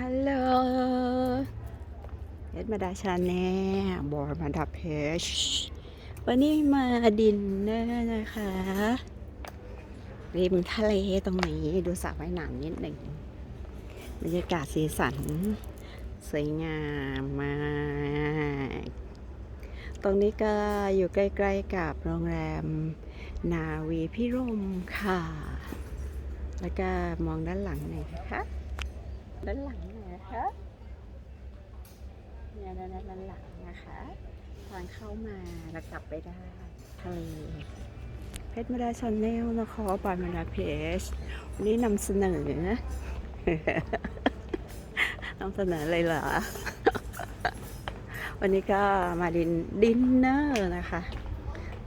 ฮัลโหลเอ็ดมาดาชาแนลบอร์มาดาเพชวันนี้มาดินเนอร์นะคะ ริมทะเลตรงนี้ดูสระว่ายน้ำนิดหนึ่งบรรยากาศสีสัน สวยงามมาก ตรงนี้ก็อยู่ใกล้ๆกับโรงแรมนาวีพิรมค่ะ แล้วก็มองด้านหลังหน่อยนะคะ ด้านหลังหน่อยนะคะเนี่ยด้านด้านหลังนะคะทางเข้ามาแล้วกลับไปได้ทะเลเพชรมาดาชนแนลนะคะบอยมาดาเพชวันนี้นำเสนอนำเสนอเลยเหรอ วันนี้ก็มาดินดินเนอร์นะคะ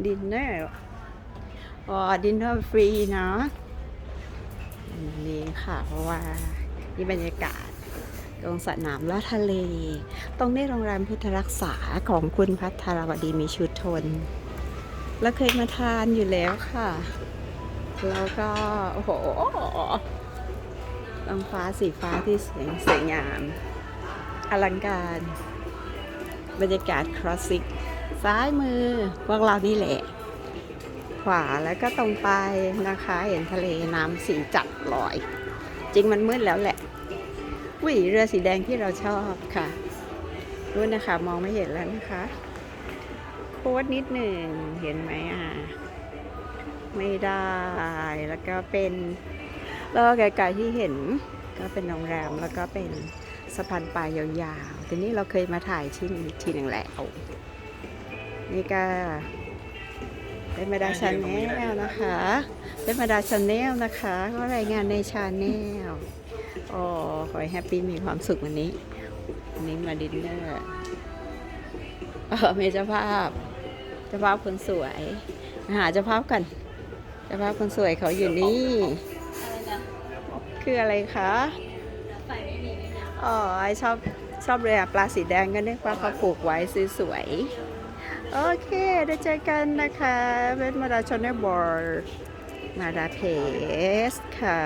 ดินเนอร์อ๋อดินเนอร์ฟรีเนาะนนี้ค่ะเพราะว่า นี่บรรยากาศตรงสระน้ำและทะเล ตรงนี้โรงแรมพุทธรักษาของคุณพัทรวดีมีชุดทน แล้วเคยมาทานอยู่แล้วค่ะ แล้วก็ โอ้โหท้องฟ้าสีฟ้าที่สวยสวยงาม อลังการ บรรยากาศคลาสสิก ซ้ายมือ พวกเรานี่แหละ ขวาแล้วก็ตรงไปนะคะ เห็นทะเลน้ำสีจัดลอย จริงมันมืดแล้วแหละวิเรือสีแดงที่เราชอบค่ะรู้นนะคะ มองไม่เห็นแล้วนะคะโพสต์นิดหนึ่งเห็นไหมอะ ไม่ได้แล้วก็เป็นแล้วก็ไกลๆที่เห็นก็เป็นโรงแรมแล้วก็เป็นสะพานปลายยาวๆ ทีนี้เราเคยมาถ่ายที่นี่ทีหนึ่งแล้ว นี่ก็ เป็นมาดาชาแนลนะคะเป็นมาดาชาแนลนะคะก็รายงานในชาแนลอ๋อขอให้แฮปปี้มีความสุขวันนี้วันนี้มาดินเนอร์เออมีเจ้าภาพเจ้าภาพคนสวยมาหาเจ้าภาพกันเจ้าภาพคนสวยเขาอยู่นี่คืออะไรคะอ๋อไอชอบชอบเลยอะปลาสีแดงก็นึกว่าเขาปลูกไว้สวยๆ โอเคได้เจอกันนะคะเป็นมาดาชอนเนบอร์มาดาเพสค่ะ